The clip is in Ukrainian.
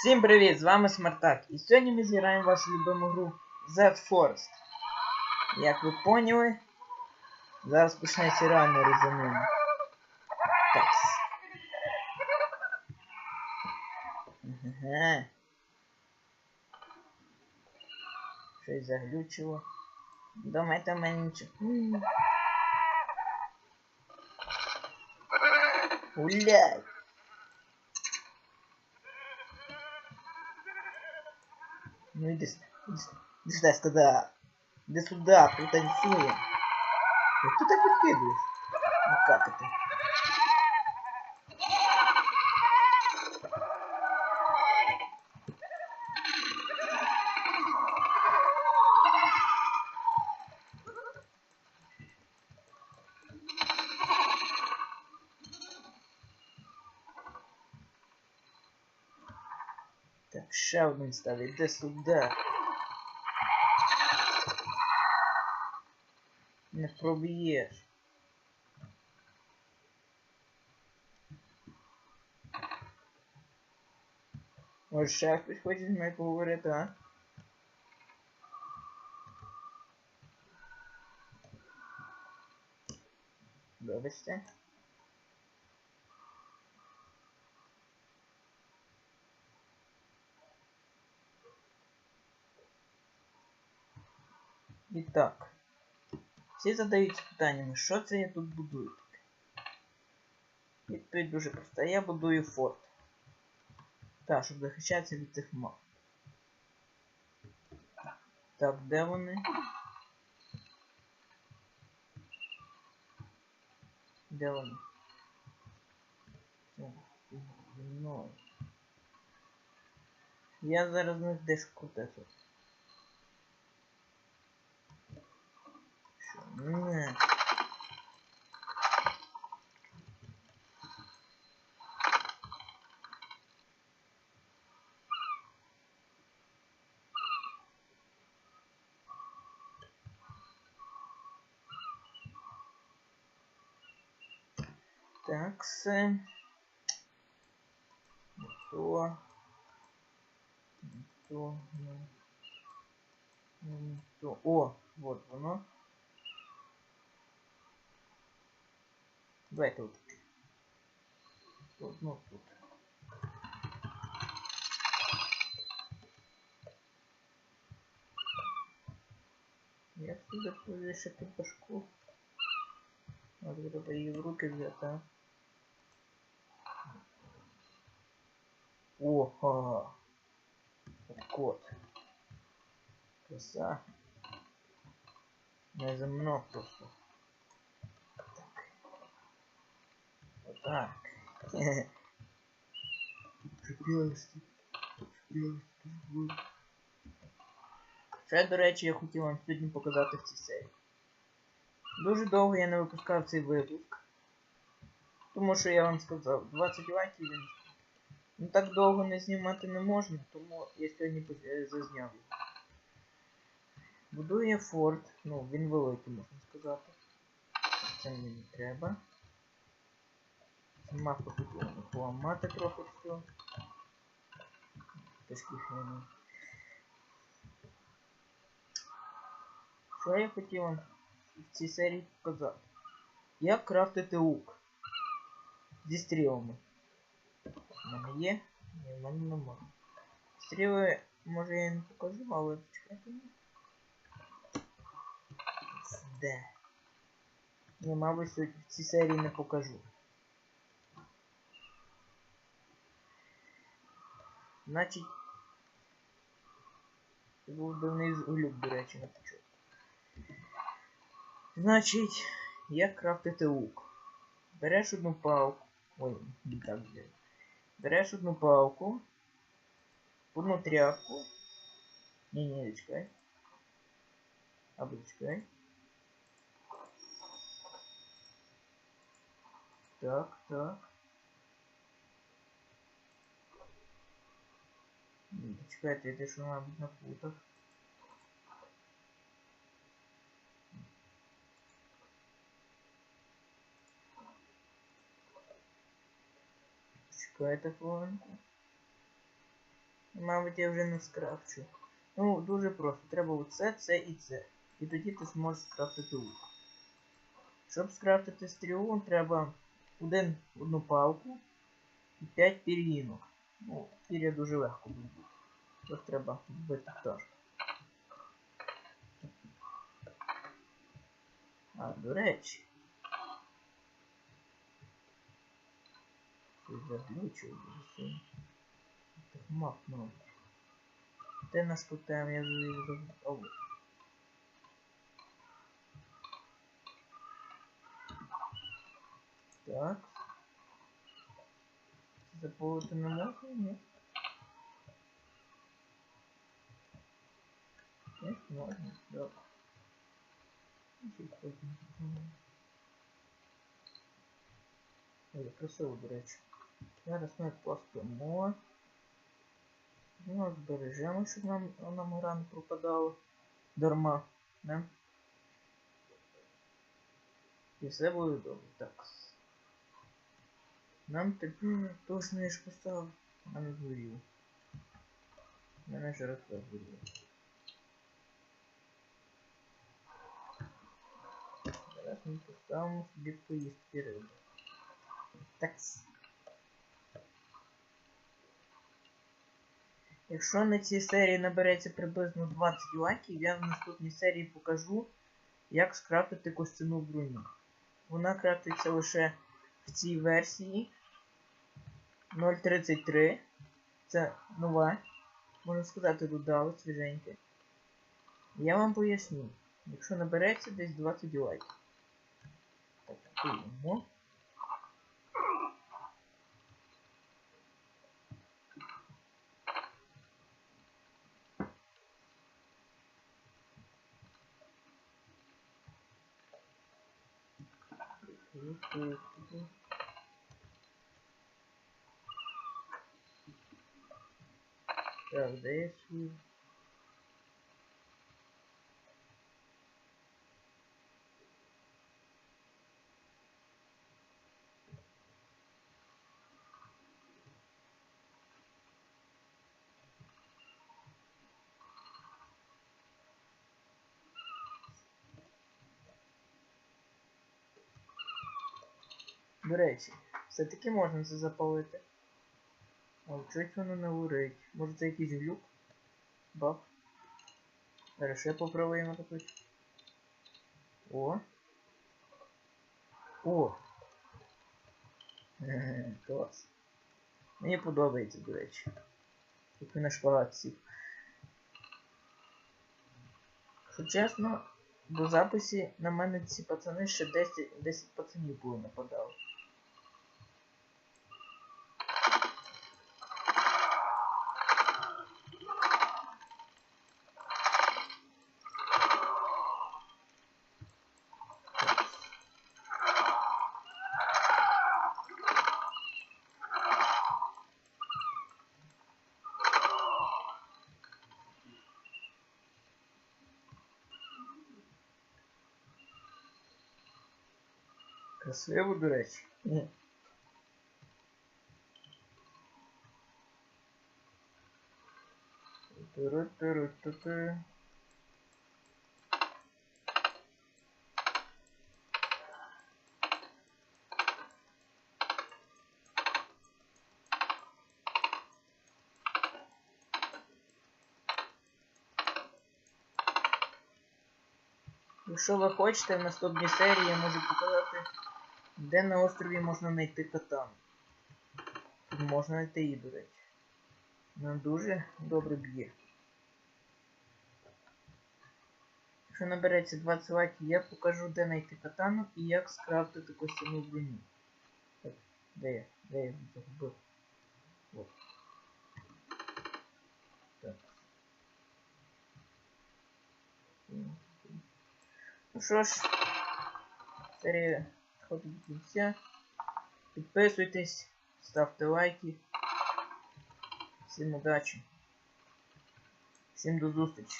Всім привіт! З вами Смартак. І сьогодні ми зіграємо вашу любиму гру Z Forest. Як ви поняли, зараз почнеться реальне резонування. Так. Ага. Щось заглючило. Думаєте, в мене нічого. М. Ну иди сюда, иди сюда, иди сюда, я сказал. Иди сюда, пританцуем. Ну ты так подкидываешь? Ну как это? Так, ще один став, іди сюди. Не проб'єш. Може ще хтось хоче з мною поговорити, а? Вибачте. І так. Всі задаються питаннями, що це я тут будую? Відповідь дуже проста. Я будую форт. Так, щоб захищатися від цих мав. Так, де вони? Де вони? Я зараз не десь крутеся. Не. Так, все. То. То. То. О, вот воно. Давайте вот тут. Одну тут. Як сюди повішати башку? От треба її в руки взяти, а? Ого! Кот. Краса. Неземно просто. Так. Ще, до речі, я хотів вам сьогодні показати в цій серії. Дуже довго я не випускав цей випуск. Тому що я вам сказав, 20 лайків він. Ну так довго не знімати не можна, тому я сьогодні е, зазняв його. Будує форт, ну він великий, можна сказати. Це мені треба. Мапу тут поламати трохи все. Тяжкі хрені. Що я хотів вам в цій серії показати? Як крафтити лук зі стрілами. У мене є? Ні, в мене немає. Стріли, може я не покажу, але чекайте. Де? Ні, мабуть, сьогодні в цій серії не покажу. Значить. Це був давний глюк, до речі, на початку. Значить, як крафтити лук? Береш одну палку. Ой, не так взяв. Береш одну палку, одну тряпку. Ні, ні, не чекай. Або чекай. Так, так. Ні, Чекайте, я дещо, мабуть, напутав. Чекайте хвилинку. Мабуть, я вже не скрафчу. Ну, дуже просто. Треба оце, це і це. І тоді ти зможеш скрафтити лук. Щоб скрафтити стрілу, треба один, одну палку і 5 пір'їнок. Ну, пір'я дуже легко буде. Тут треба вбити пташку. А, до речі. Щось заглючив дуже. Так махнув. Де наш тотем? Я вже забув. Так. Заповнити не можна? Ні. Ще потім. Ой, красиво, до речі. Ну, збережемо, щоб нам, нам гра не пропадала. Дарма. Не? І все буде добре. Так. Нам таки точно я ж поставив. Не згоріло. Мене ж раз згоріло. Зараз ми поставимо собі поїсти риби. Так. Якщо на цій серії набереться приблизно 20 лайків, я в наступній серії покажу, як скрафтити костяну броню. Вона крафтиться лише в цій версії 0.33. Це нова. Можна сказати, додали свіженьке. Я вам поясню. Якщо набереться десь 20 лайків. Так, купуємо. Так, До речі, все-таки можна це запалити. А чогось воно не горить. Може це якийсь глюк? Зараз ще попробуємо тут. О. О! Клас. Мені подобається, до речі. Тут на шпагат сів. Що чесно, до записі на мене ці пацани ще 10, 10 пацанів було нападали. Красиво, до речі. Ні. Ту-ру-ту-ру-ту-ту. Якщо ви хочете, в наступній серії я можу показати, де на острові можна знайти катану. Тут можна знайти її, до речі. Вона дуже добре б'є. Якщо набереться 20 лайків, я покажу, де знайти катану і як скрафтити костяну броню. Де я? Де я загубив? От. Так. Ну що ж, серія підходить до кінця. Підписуйтесь, ставте лайки. Всім удачі. Всім до зустрічі.